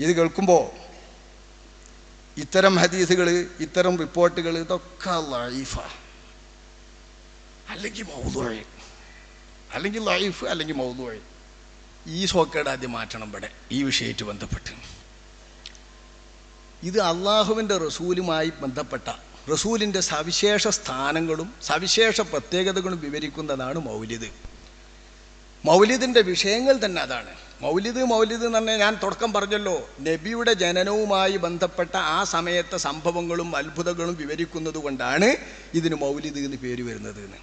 ഇത് കേൾക്കുമ്പോൾ ഇത്തരം ഹദീസുകൾ ഇത്തരം റിപ്പോർട്ടുകൾ ഇതൊക്കെ ലൈഫ. അല്ലെങ്കിൽ മൗതുവഴി അല്ലെങ്കിൽ ലൈഫ് അല്ലെങ്കിൽ മൗതുവഴി ഈ സോക്കേട് ആദ്യം മാറ്റണം ഇവിടെ ഈ വിഷയമായിട്ട് ബന്ധപ്പെട്ട്. ഇത് അള്ളാഹുവിന്റെ റസൂലുമായി ബന്ധപ്പെട്ട റസൂലിന്റെ സവിശേഷ സ്ഥാനങ്ങളും സവിശേഷ പ്രത്യേകതകളും വിവരിക്കുന്നതാണ് മൗലിദ്. മൗലിദിന്റെ വിഷയങ്ങൾ തന്നെ അതാണ്. മൗലിദ് മൗലിദ് എന്ന് പറഞ്ഞാൽ ഞാൻ തുടക്കം പറഞ്ഞല്ലോ നബിയുടെ ജനനവുമായി ബന്ധപ്പെട്ട ആ സമയത്തെ സംഭവങ്ങളും അത്ഭുതങ്ങളും വിവരിക്കുന്നത് കൊണ്ടാണ് ഇതിന് മൗലിദ് എന്ന് പേര് വരുന്നത് എന്ന്.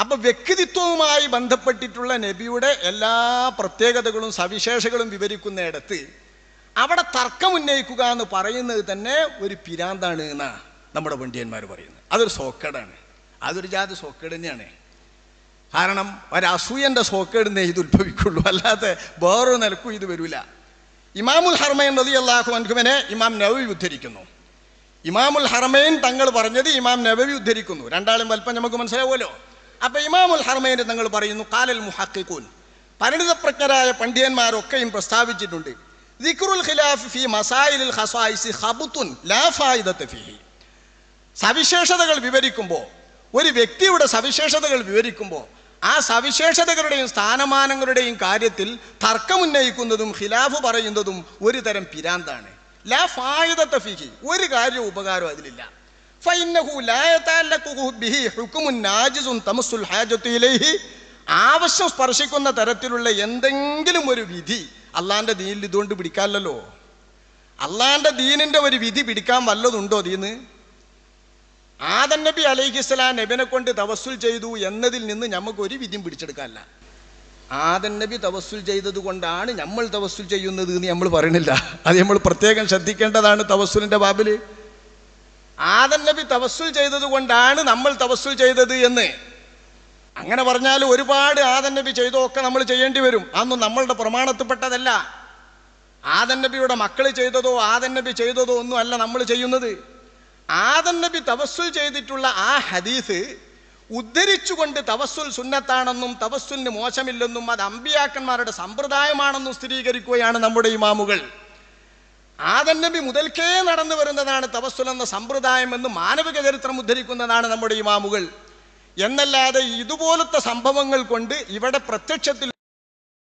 അപ്പൊ വ്യക്തിത്വവുമായി ബന്ധപ്പെട്ടിട്ടുള്ള നബിയുടെ എല്ലാ പ്രത്യേകതകളും സവിശേഷകളും വിവരിക്കുന്നിടത്ത് അവിടെ തർക്കം ഉന്നയിക്കുക എന്ന് പറയുന്നത് തന്നെ ഒരു പിരാന്താണ് എന്നാണ് നമ്മുടെ പണ്ഡിയന്മാർ പറയുന്നത്. അതൊരു സോക്കേടാണ്. അതൊരു ജാതി സോക്കേട് തന്നെയാണ്. കാരണം ഒരസൂയന്റെ സോക്കേടിനെ ഇത് ഉത്ഭവിക്കുള്ളൂ. അല്ലാതെ വേറൊരു നിലക്കും ഇത് വരില്ല ഇമാമുൽ ഹർമൈൻ റതി അള്ളാഹു ഇമാം നവവി ഉദ്ധരിക്കുന്നു. ഇമാമുൽ ഹർമൈൻ തങ്ങൾ പറഞ്ഞത് ഇമാം നവവി ഉദ്ധരിക്കുന്നു. രണ്ടാളും വൽപ്പം നമുക്ക് മനസ്സിലാവുമല്ലോ. അപ്പൊ ഇമാമുൽ ഹർമൈൻ തങ്ങൾ പറയുന്നു കാലൽ മുഹക്കിക്കൂൻ പരിണിതപ്രജ്ഞരായ പണ്ഡിതന്മാരൊക്കെയും പ്രസ്താവിച്ചിട്ടുണ്ട്. ദിക്റുൽ ഖിലാഫ് ഫി മസായിലിൽ ഖസായിസി ഹബുത്തുൻ ലാ ഫിഹി ഫീഹി. സവിശേഷതകൾ വിവരിക്കുമ്പോൾ ഒരു വ്യക്തിയുടെ സവിശേഷതകൾ വിവരിക്കുമ്പോൾ ആ സവിശേഷതകളുടെയും സ്ഥാനമാനങ്ങളുടെയും കാര്യത്തിൽ തർക്കമുന്നയിക്കുന്നതും ഖിലാഫ് പറയുന്നതും ഒരു തരം പിരാന്താണ്. ലാ ഒരു കാര്യവും ഉപകാരം അതിലില്ല. ആവശ്യം സ്പർശിക്കുന്ന തരത്തിലുള്ള എന്തെങ്കിലും ഒരു വിധി അള്ളാന്റെ ദീനിൽ ഇതുകൊണ്ട് പിടിക്കാമല്ലോ അള്ളാന്റെ ദീനിന്റെ ഒരു വിധി പിടിക്കാൻ വല്ലതുണ്ടോ ദീന്ന് ആദൻ നബി അലൈഹിസ്സലാം നബിനെ കൊണ്ട് തവസ്സുൽ ചെയ്തു എന്നതിൽ നിന്ന് നമുക്ക് ഒരു വിധിയും പിടിച്ചെടുക്കാനല്ല. ആദൻ നബി തവസ്സുൽ ചെയ്തത് കൊണ്ടാണ് നമ്മൾ തവസ്സുൽ ചെയ്യുന്നത് എന്ന് നമ്മൾ പറയണില്ല അത് നമ്മൾ പ്രത്യേകം ശ്രദ്ധിക്കേണ്ടതാണ് തവസ്സുലിന്റെ ബാബിൽ ആദൻ നബി തവസ്സുൽ ചെയ്തത് കൊണ്ടാണ് നമ്മൾ തവസ്സുൽ ചെയ്തത് എന്ന്. അങ്ങനെ പറഞ്ഞാൽ ഒരുപാട് ആദൻ നബി ചെയ്തതൊക്കെ നമ്മൾ ചെയ്യേണ്ടി വരും. അതൊന്നും നമ്മളുടെ പ്രമാണത്തിൽപ്പെട്ടതല്ല. ആദൻ നബിയുടെ മക്കൾ ചെയ്തതോ ആദൻ നബി ചെയ്തതോ ഒന്നും അല്ല നമ്മൾ ചെയ്യുന്നത്. ആദൻ നബി തവസ്സുൽ ചെയ്തിട്ടുള്ള ആ ഹദീസ് ഉദ്ധരിച്ചുകൊണ്ട് തവസ്സുൽ സുന്നത്താണെന്നും തവസ്സുലിന് മോശമില്ലെന്നും അത് അമ്പിയാക്കന്മാരുടെ സമ്പ്രദായമാണെന്നും സ്ഥിരീകരിക്കുകയാണ് നമ്മുടെ ഇമാമുകൾ. ആദൻ നബി മുതൽക്കേ നടന്നു വരുന്നതാണ് തവസ്സുൽ എന്ന സമ്പ്രദായം എന്ന് മാനവിക ചരിത്രം ഉദ്ധരിക്കുന്നതാണ് നമ്മുടെ ഇമാമുകൾ. എന്നല്ലാതെ ഇതുപോലത്തെ സംഭവങ്ങൾ കൊണ്ട് ഇവിടെ പ്രത്യക്ഷത്തിൽ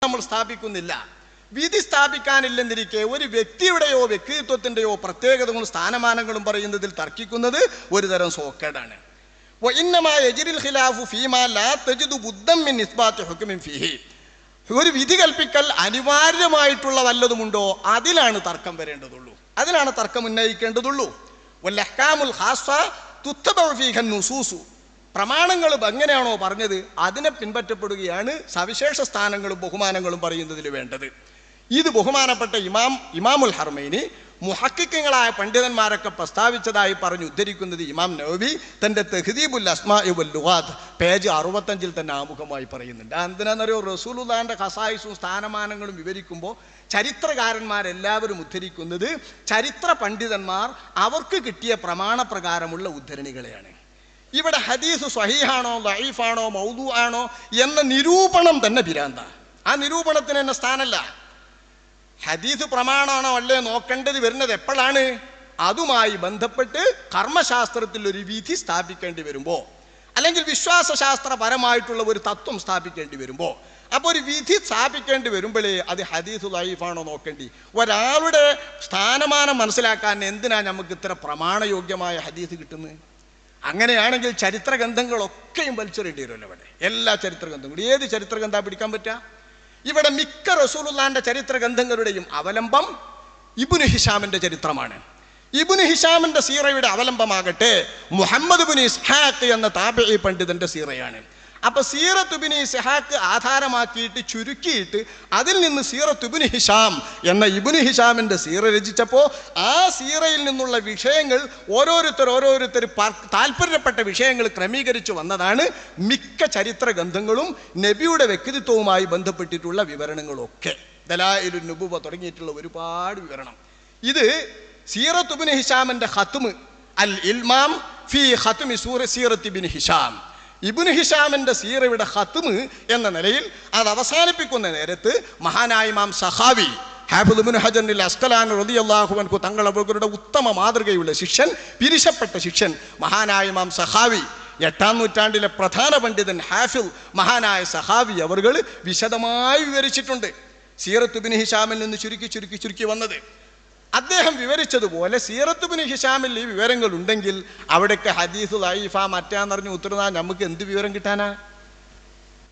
നമ്മൾ സ്ഥാപിക്കുന്നില്ല. വിധി സ്ഥാപിക്കാനില്ലെന്നിരിക്കെ ഒരു വ്യക്തിയുടെയോ വ്യക്തിത്വത്തിന്റെയോ പ്രത്യേകതകളും സ്ഥാനമാനങ്ങളും പറയുന്നതിൽ തർക്കിക്കുന്നത് ഒരു തരം സോക്കേടാണ്. ഒരു വിധി കൽപ്പിക്കൽ അനിവാര്യമായിട്ടുള്ള വല്ലതുമുണ്ടോ അതിലാണ് തർക്കം വരേണ്ടതുള്ളൂ. അതിലാണ് തർക്കം ഉന്നയിക്കേണ്ടതുള്ളൂ. പ്രമാണങ്ങൾ എങ്ങനെയാണോ പറഞ്ഞത് അതിനെ പിൻപറ്റപ്പെടുകയാണ് സവിശേഷ സ്ഥാനങ്ങളും ബഹുമാനങ്ങളും പറയുന്നതിന് വേണ്ടത്. ഇത് ബഹുമാനപ്പെട്ട ഇമാം ഇമാമുൽ ഹർമൈനി മുഹക്കിക്കങ്ങളായ പണ്ഡിതന്മാരൊക്കെ പ്രസ്താവിച്ചതായി പറഞ്ഞു ഉദ്ധരിക്കുന്നത് ഇമാം നവവി തന്റെ തെഹദീബുൽ അസ്മാ ലുവാദ് പേജ് അറുപത്തഞ്ചിൽ തന്നെ ആമുഖമായി പറയുന്നുണ്ട്. എന്തിനാണെന്നറിയോ റസൂലുദാന്റെ ഖസായിസും സ്ഥാനമാനങ്ങളും വിവരിക്കുമ്പോൾ ചരിത്രകാരന്മാരെല്ലാവരും ഉദ്ധരിക്കുന്നത് ചരിത്ര പണ്ഡിതന്മാർ അവർക്ക് കിട്ടിയ പ്രമാണപ്രകാരമുള്ള ഉദ്ധരണികളെയാണ്. ഇവിടെ ഹദീസ് സ്വഹീഹാണോ ലൈഫാണോ മൗദു ആണോ എന്ന നിരൂപണം തന്നെ ഭിരാന്ത ആ നിരൂപണത്തിന് തന്നെ സ്ഥാനമല്ല ഹദീസ് പ്രമാണമാണോ അല്ലേ നോക്കേണ്ടത് വരുന്നത് എപ്പോഴാണ്? അതുമായി ബന്ധപ്പെട്ട് കർമ്മശാസ്ത്രത്തിൽ ഒരു വിധി സ്ഥാപിക്കേണ്ടി വരുമ്പോൾ അല്ലെങ്കിൽ വിശ്വാസശാസ്ത്രപരമായിട്ടുള്ള ഒരു തത്വം സ്ഥാപിക്കേണ്ടി വരുമ്പോൾ അപ്പോൾ ഒരു വിധി സ്ഥാപിക്കേണ്ടി വരുമ്പോഴേ അത് ഹദീസ് ലൈഫാണോ നോക്കേണ്ടി? ഒരാളുടെ സ്ഥാനമാനം മനസ്സിലാക്കാൻ എന്തിനാ നമുക്ക് ഇത്ര പ്രമാണയോഗ്യമായ ഹദീസ് കിട്ടുന്നത്? അങ്ങനെയാണെങ്കിൽ ചരിത്ര ഗ്രന്ഥങ്ങളൊക്കെയും വലിച്ചെറിയേണ്ടി വരുമല്ലോ അവിടെ. എല്ലാ ചരിത്ര ഗ്രന്ഥങ്ങളും ഏത് ചരിത്ര ഗ്രന്ഥ പിടിക്കാൻ പറ്റുക ഇവിടെ മിക്ക റസൂലുല്ലാന്റെ ചരിത്ര ഗ്രന്ഥങ്ങളുടെയും അവലംബം ഇബുന് ഹിഷാമിന്റെ ചരിത്രമാണ്. ഇബുന് ഹിഷാമിന്റെ സീറയുടെ അവലംബമാകട്ടെ മുഹമ്മദ് ബുൻ ഇസ്ഹാഖ് എന്ന താബിഈ പണ്ഡിതന്റെ സീറയാണ്. അപ്പൊ സീറത്ത് ബിൻ ഇസ്ഹാഖ് ആധാരമാക്കിയിട്ട് ചുരുക്കിയിട്ട് അതിൽ നിന്ന് സീറത്ത് ഇബുന് ഹിഷാം എന്ന ഇബുന് ഹിഷാമിന്റെ സീറ രചിച്ചപ്പോൾ ആ സീറയിൽ നിന്നുള്ള വിഷയങ്ങൾ ഓരോരുത്തർ ഓരോരുത്തർ താല്പര്യപ്പെട്ട വിഷയങ്ങൾ ക്രമീകരിച്ചു വന്നതാണ് മിക്ക ചരിത്ര ഗ്രന്ഥങ്ങളും നബിയുടെ വ്യക്തിത്വവുമായി ബന്ധപ്പെട്ടിട്ടുള്ള വിവരണങ്ങളൊക്കെ. ദലായിലു നുബുവ തുടങ്ങിയിട്ടുള്ള ഒരുപാട് വിവരണം. ഇത് സീറത്ത് ഇബ്നു ഹിഷാമിന്റെ ഹത്തുമ് അൽ ഇൽമാം ഫി ഹത്തുമി സൂറ സീറത്തിബിൻ ഹിഷാം. ഇബ്നു ഹിഷാമിന്റെ സീറയുടെ ഹത്തുമ് എന്ന നിലയിൽ അത് അവസാനിപ്പിക്കുന്ന നേരത്ത് മഹാനായ മാം സഹാവി ഹാബുദുബിൻ ഹജനിൽ അസ്കലാൻ റതിയല്ലാഹുവൻകു തങ്ങൾ അവരുടെ ഉത്തമ മാതൃകയുള്ള ശിഷ്യൻ പിരിശപ്പെട്ട ശിഷ്യൻ മഹാനായ മാം സഹാവി. എട്ടാം നൂറ്റാണ്ടിലെ പ്രധാന പണ്ഡിതൻ ഹാഫിൽ മഹാനായ സഹാവി അവർ വിശദമായി വിവരിച്ചിട്ടുണ്ട്. സീറത്തുബിൻ ഹിഷാമിൽ നിന്ന് ചുരുക്കി ചുരുക്കി ചുരുക്കി വന്നത്. അദ്ദേഹം വിവരിച്ചതുപോലെ സീറത്തുബിന് ഹിഷാമിൽ ഈ വിവരങ്ങൾ ഉണ്ടെങ്കിൽ അവിടേക്ക് ഹദീസ് ലൈഫ മറ്റാന്നറിഞ്ഞ് ഉത്തരനാ നമുക്ക് എന്ത് വിവരം കിട്ടാനാ?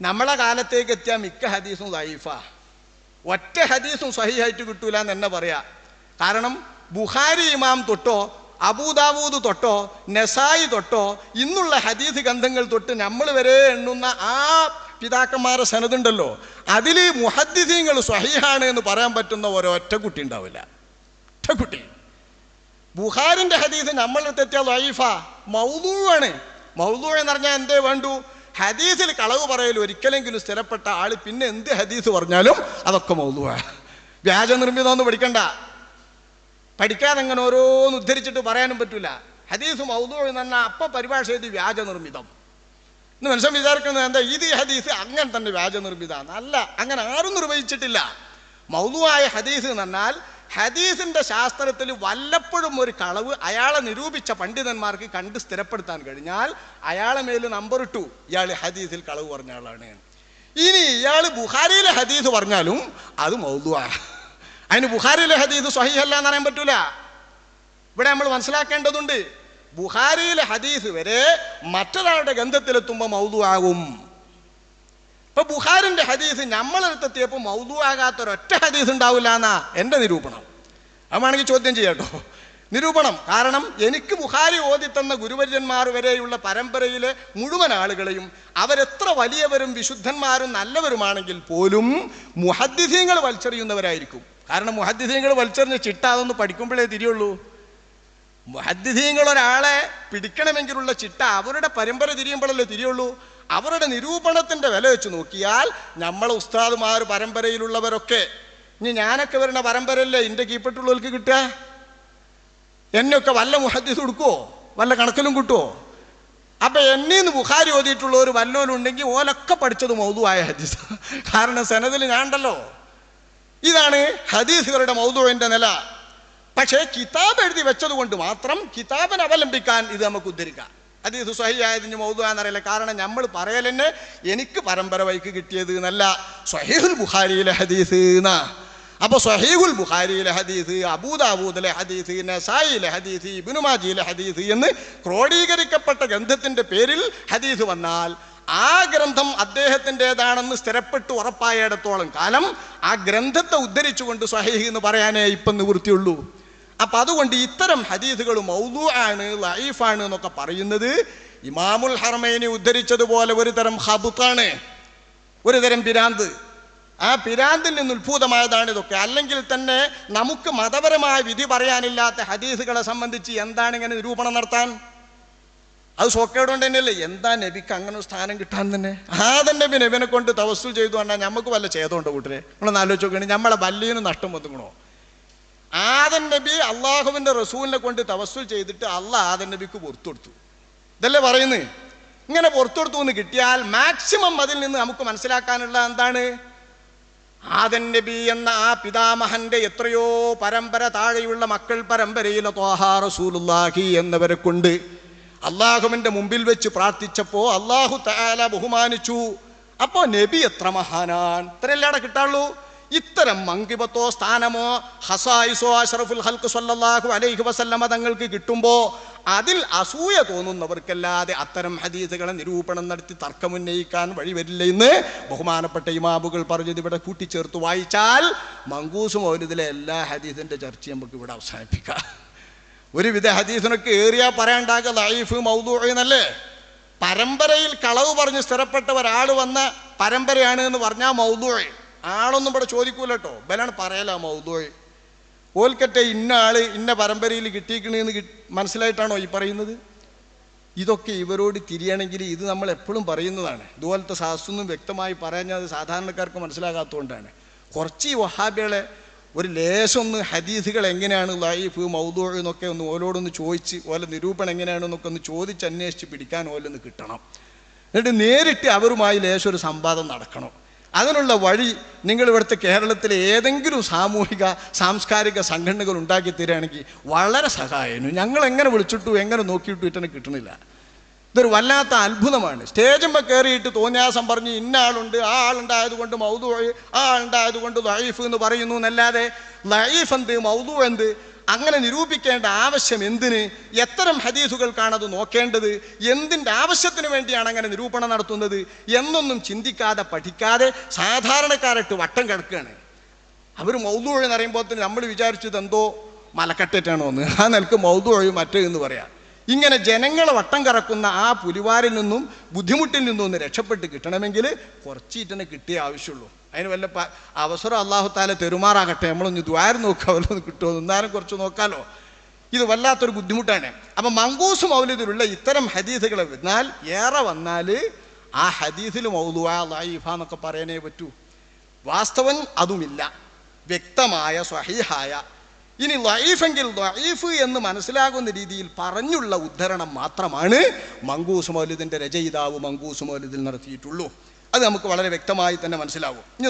നമ്മളെ കാലത്തേക്ക് എത്തിയ മിക്ക ഹദീസും ലൈഫ ഒറ്റ ഹദീസും സഹിയായിട്ട് കിട്ടൂല എന്ന് തന്നെ പറയാ. കാരണം ബുഹാരി ഇമാം തൊട്ടോ അബൂദാവൂദ് തൊട്ടോ നെസായി തൊട്ടോ ഇന്നുള്ള ഹദീസ് ഗന്ധങ്ങൾ തൊട്ട് നമ്മൾ വരെ എണ്ണുന്ന ആ പിതാക്കന്മാരെ സനതുണ്ടല്ലോ. അതിൽ മുഹദ്ദിസീങ്ങൾ സ്വഹീഹാണ് എന്ന് പറയാൻ പറ്റുന്ന ഒരൊറ്റ കുട്ടി ഉണ്ടാവില്ല. ഒറ്റ കുട്ടി ബുഖാരിന്റെ ഹദീസ് നമ്മൾ തെറ്റിയ ലൈഫ മൗദൂവാണ്. മൗദൂ എന്ന് പറഞ്ഞാൽ എന്തേ വേണ്ടു? ഹദീസിൽ കളവ് പറയൽ ഒരിക്കലെങ്കിലും സ്ഥിരപ്പെട്ട ആൾ പിന്നെ എന്ത് ഹദീസ് പറഞ്ഞാലും അതൊക്കെ മൗദൂവാ. വ്യാജ നിർമ്മിതമൊന്നും പഠിക്കണ്ട. പഠിക്കാതെ അങ്ങനെ ഓരോന്ന് ഉദ്ധരിച്ചിട്ട് പറയാനും പറ്റില്ല ഹദീസ് മൗദൂ എന്ന് പറഞ്ഞാൽ അപ്പ പരിഭാഷ എഴുതി വ്യാജ നിർമ്മിതം. ഇന്ന് മനുഷ്യൻ വിചാരിക്കുന്നത് എന്താ ഇത് ഹദീസ് അങ്ങനെ തന്നെ വ്യാജ നിർമ്മിതാണ് അല്ല അങ്ങനെ ആരും നിർവഹിച്ചിട്ടില്ല. മൗതുവായ ഹദീസ് എന്ന് പറഞ്ഞാൽ ഹദീസിന്റെ ശാസ്ത്രത്തിൽ വല്ലപ്പോഴും ഒരു കളവ് അയാളെ നിരൂപിച്ച പണ്ഡിതന്മാർക്ക് കണ്ട് സ്ഥിരപ്പെടുത്താൻ കഴിഞ്ഞാൽ അയാളെ മേൽ നമ്പർ ഇട്ടു. ഇയാൾ ഹദീസിൽ കളവ് പറഞ്ഞ ആളാണ്. ഇനി ഇയാൾ ബുഹാരിയിലെ ഹദീസ് പറഞ്ഞാലും അത് മൗതുവാ. അതിന് ബുഹാരിയിലെ ഹദീസ് സ്വഹിഹല്ല എന്ന് പറയാൻ പറ്റൂല. ഇവിടെ നമ്മൾ മനസ്സിലാക്കേണ്ടതുണ്ട് ബുഹാരിയിലെ ഹദീസ് വരെ മറ്റൊരാളുടെ ഗന്ധത്തിലെത്തുമ്പോൾ മൗതുവാകും. ഇപ്പൊ ബുഹാറിന്റെ ഹദീസ് നമ്മളെടുത്തെത്തിയപ്പോൾ മൗതു ആകാത്ത ഒരൊറ്റ ഹദീസ് ഉണ്ടാവില്ല എന്നാ എന്റെ നിരൂപണം. അതാണെങ്കിൽ ചോദ്യം ചെയ്യട്ടോ നിരൂപണം. കാരണം എനിക്ക് ബുഖാരി ഓതിത്തന്ന ഗുരുവര്യന്മാർ വരെയുള്ള പരമ്പരയിലെ മുഴുവൻ ആളുകളെയും അവരെത്ര വലിയവരും വിശുദ്ധന്മാരും നല്ലവരുമാണെങ്കിൽ പോലും മുഹദ്ദിസീങ്ങൾ വലിച്ചെറിയുന്നവരായിരിക്കും. കാരണം മുഹദ്ദിസീങ്ങൾ വലിച്ചെറിഞ്ഞ് ചിട്ട അതൊന്ന് പഠിക്കുമ്പോഴേ തിരിയുള്ളൂ. മുഹദ്ദിസീങ്ങൾ ഒരാളെ പിടിക്കണമെങ്കിലുള്ള ചിട്ട അവരുടെ പരമ്പര തിരിയുമ്പോഴല്ലേ തിരിയുള്ളൂ. അവരുടെ നിരൂപണത്തിന്റെ വില വെച്ച് നോക്കിയാൽ നമ്മളെ ഉസ്താദുമാർ പരമ്പരയിലുള്ളവരൊക്കെ. ഇനി ഞാനൊക്കെ വരുന്ന പരമ്പരയല്ലേ എന്റെ കീപ്പെട്ടുള്ളവർക്ക് കിട്ടുക? എന്നെയൊക്കെ വല്ല മുഹദ്ദീസ് കൊടുക്കുമോ വല്ല കണക്കിലും കിട്ടുമോ അപ്പൊ എന്നീന്ന് ബുഖാരി ഓതിയിട്ടുള്ളവർ വല്ലോലുണ്ടെങ്കിൽ ഓലൊക്കെ പഠിച്ചത് മൗതുവായ ഹദീസ്. കാരണം സെനതിൽ ഞാൻ ഉണ്ടല്ലോ ഇതാണ് ഹദീസുകളുടെ മൗതുവിന്റെ നില. പക്ഷേ കിതാബ് എഴുതി വെച്ചത് കൊണ്ട് മാത്രം കിതാബിനെ അവലംബിക്കാൻ ഇത് നമുക്ക് ഉദ്ധരിക്കാം. ഹദീസ് സ്വഹിയായതിന് മൗതുവാന്നറിയില്ല കാരണം നമ്മൾ പറയലെന്നെ എനിക്ക് പരമ്പര വൈക്ക് കിട്ടിയത് എന്നല്ല. സ്വഹീഹുൽ ബുഖാരിയിലെ ഹദീസ് എന്നാ അപ്പൊ സ്വഹീഹുൽ ബുഖാരിയിലെ ഹദീസ് അബൂദാബൂദിലെ ഹദീസ് നസായിലെ ഹദീസ് ഇബിനുമാജിയിലെ ഹദീസ് എന്ന് ക്രോഡീകരിക്കപ്പെട്ട ഗ്രന്ഥത്തിന്റെ പേരിൽ ഹദീസ് വന്നാൽ ആ ഗ്രന്ഥം അദ്ദേഹത്തിന്റെതാണെന്ന് സ്ഥിരപ്പെട്ട് ഉറപ്പായിടത്തോളം കാലം ആ ഗ്രന്ഥത്തെ ഉദ്ധരിച്ചുകൊണ്ട് സ്വഹീഹ് എന്ന് പറയാനേ ഇപ്പം നിവൃത്തിയുള്ളൂ. അപ്പൊ അതുകൊണ്ട് ഇത്തരം ഹദീസുകൾ മൗദു ആണ് ലൈഫാണ് എന്നൊക്കെ പറയുന്നത്. ഇമാമുൽ ഹർമൈനി ഉദ്ധരിച്ചതുപോലെ ഒരു തരം ഹബുത്താണ് ഒരു തരം പിരാന്ത്. ആ പിരാന്തിൽ നിന്ന് ഉത്ഭൂതമായതാണ് ഇതൊക്കെ. അല്ലെങ്കിൽ തന്നെ നമുക്ക് മതപരമായ വിധി പറയാനില്ലാത്ത ഹദീസുകളെ സംബന്ധിച്ച് എന്താണ് ഇങ്ങനെ നിരൂപണം നടത്താൻ? അത് സോക്കേടുകൊണ്ട് തന്നെയല്ലേ? എന്താ നബിക്ക് അങ്ങനെ സ്ഥാനം കിട്ടാൻ തന്നെ? ആദൻ നബി നബിനെ കൊണ്ട് തവസ്സു ചെയ്തു പറഞ്ഞാൽ നമുക്ക് വല്ല ചെയ്തോണ്ട് കൂട്ടരെ? നമ്മളൊന്ന് ആലോചിച്ച് നോക്കണേ നമ്മളെ വല്ലിന് നഷ്ടം വന്നുകണോ ആദൻ നബി അള്ളാഹുവിന്റെ റസൂലിനെ കൊണ്ട് തവസ്സുൽ ചെയ്തിട്ട് അള്ളാഹ് ആദൻ നബിക്ക് പുറത്തു കൊടുത്തു ഇതല്ലേ പറയുന്നത് ഇങ്ങനെ പുറത്തു കൊടുത്തു എന്ന് കിട്ടിയാൽ മാക്സിമം അതിൽ നിന്ന് നമുക്ക് മനസ്സിലാക്കാനുള്ള എന്താണ്? ആദൻ നബി എന്ന ആ പിതാമഹന്റെ എത്രയോ പരമ്പര താഴെയുള്ള മക്കൾ പരമ്പരയിലെ ത്വാഹാ റസൂലുള്ളാഹി എന്നവരെ കൊണ്ട് അള്ളാഹുവിന്റെ മുമ്പിൽ വെച്ച് പ്രാർത്ഥിച്ചപ്പോ അള്ളാഹു തആല ബഹുമാനിച്ചു. അപ്പോ നബി എത്ര മഹാനാണ്? ഇത്രയല്ലാടെ കിട്ടാള്ളൂ ഇത്തരം മങ്കിബത്തോ സ്ഥാനമോ ഹസായിസോ അഷറഫുൽ ഹൽക്ക് സല്ലാഹു അലൈഹി വസല്ലമ തങ്ങൾക്ക് കിട്ടുമ്പോൾ അതിൽ അസൂയ തോന്നുന്നവർക്കല്ലാതെ അത്തരം ഹദീസുകളെ നിരൂപണം നടത്തി തർക്കമുന്നയിക്കാൻ വഴിവരില്ല എന്ന് ബഹുമാനപ്പെട്ട ഇമാബുകൾ പറഞ്ഞത് ഇവിടെ കൂട്ടിച്ചേർത്ത് വായിച്ചാൽ മങ്കൂസ് മൗലിദിലെ എല്ലാ ഹദീസിന്റെ ചർച്ച നമുക്ക് ഇവിടെ അവസാനിപ്പിക്കാം. ഒരുവിധ ഹദീസിനൊക്കെ ഏറിയാ പറയാണ്ടാക ലൈഫ് മൗദൂ എന്നല്ലേ? പരമ്പരയിൽ കളവ് പറഞ്ഞ് സ്ഥിരപ്പെട്ട ഒരാൾ വന്ന പരമ്പരയാണ് എന്ന് പറഞ്ഞാൽ മൗദൂ ആളൊന്നും ഇവിടെ ചോദിക്കൂല കേട്ടോ ബലാണ് പറയലാ മൗദോയ് ഓൽക്കറ്റ ഇന്ന ആൾ ഇന്ന പരമ്പരയിൽ കിട്ടിയിരിക്കണെന്ന് മനസ്സിലായിട്ടാണോ ഈ പറയുന്നത്? ഇതൊക്കെ ഇവരോട് തിരിയണമെങ്കിൽ ഇത് നമ്മൾ എപ്പോഴും പറയുന്നതാണ്. ഇതുപോലത്തെ ശാസ്ത്രമൊന്നും വ്യക്തമായി പറയാൻ അത് സാധാരണക്കാർക്ക് മനസ്സിലാകാത്തതുകൊണ്ടാണ്. കുറച്ച് ഈ വഹാബികളെ ഒരു ലേശമൊന്ന് ഹദീസുകൾ എങ്ങനെയാണ് ലൈഫ് മൗദൂ എന്നൊക്കെ ഒന്ന് ഓലോടൊന്ന് ചോദിച്ച് ഓല നിരൂപണം എങ്ങനെയാണെന്നൊക്കെ ഒന്ന് ചോദിച്ച് അന്വേഷിച്ച് പിടിക്കാൻ ഓലൊന്ന് കിട്ടണം. എന്നിട്ട് നേരിട്ട് അവരുമായി ലേശം ഒരു സംവാദം നടക്കണം. അതിനുള്ള വഴി നിങ്ങൾ ഇവിടുത്തെ കേരളത്തിലെ ഏതെങ്കിലും സാമൂഹിക സാംസ്കാരിക സംഘടനകൾ ഉണ്ടാക്കി തരികയാണെങ്കിൽ വളരെ സഹായനു ഞങ്ങൾ എങ്ങനെ വിളിച്ചിട്ടു എങ്ങനെ നോക്കിയിട്ടു ഇറ്റനെ കിട്ടണില്ല. ഇതൊരു വല്ലാത്ത അത്ഭുതമാണ്. സ്റ്റേജുമ്പോൾ കയറിയിട്ട് തോന്നിയാസം പറഞ്ഞ് ഇന്ന ആളുണ്ട് ആ ആളുണ്ടായതുകൊണ്ട് മൗതു ആ ആളുണ്ടായതുകൊണ്ട് ലൈഫ് എന്ന് പറയുന്നു എന്നല്ലാതെ ലൈഫ് എന്ത് മൗതു എന്ത്? അങ്ങനെ നിരൂപിക്കേണ്ട ആവശ്യം എന്തിന്? എത്തരം ഹദീസുകൾക്കാണ് അത് നോക്കേണ്ടത്? എന്തിന്റെ ആവശ്യത്തിന് വേണ്ടിയാണ് അങ്ങനെ നിരൂപണം നടത്തുന്നത്? എന്നൊന്നും ചിന്തിക്കാതെ പഠിക്കാതെ സാധാരണക്കാരിട്ട് വട്ടം കിടക്കുകയാണ് അവർ മൗതു എന്ന് പറയുമ്പോൾ നമ്മൾ വിചാരിച്ചത് എന്തോ മലക്കട്ടേറ്റാണോ എന്ന്. ആ നിലയ്ക്ക് മൗതു മറ്റേ എന്ന് പറയാം. ഇങ്ങനെ ജനങ്ങളെ വട്ടം കറക്കുന്ന ആ പുലിവാരിൽ നിന്നും ബുദ്ധിമുട്ടിൽ നിന്നും ഒന്ന് രക്ഷപ്പെട്ട് കിട്ടണമെങ്കിൽ കുറച്ച് ഇറ്റനെ കിട്ടിയേ ആവശ്യമുള്ളൂ. അതിന് വല്ല അവസരം അള്ളാഹു താല തെരുമാറാകട്ടെ. നമ്മളൊന്ന് ദ്വാരം നോക്കുക വല്ലതും കിട്ടുമോ നിന്നാലും കുറച്ച് നോക്കാലോ. ഇത് വല്ലാത്തൊരു ബുദ്ധിമുട്ടാണ്. അപ്പം മങ്കൂസ് മൗലിദിലുള്ള ഇത്തരം ഹദീസുകൾ വന്നാൽ ഏറെ വന്നാൽ ആ ഹദീസിൽ മൗലുവ ലൈഫ എന്നൊക്കെ പറയാനേ പറ്റൂ. വാസ്തവൻ അതുമില്ല. വ്യക്തമായ സ്വഹീഹായ ഇനി ലൈഫെങ്കിൽ ലൈഫ് എന്ന് മനസ്സിലാകുന്ന രീതിയിൽ പറഞ്ഞുള്ള ഉദ്ധരണം മാത്രമാണ് മങ്കൂസ് മൗലിദിന്റെ രചയിതാവ് മങ്കൂസ് മൗലിദിൽ നടത്തിയിട്ടുള്ളൂ. അത് നമുക്ക് വളരെ വ്യക്തമായി തന്നെ മനസ്സിലാവും. ഇനി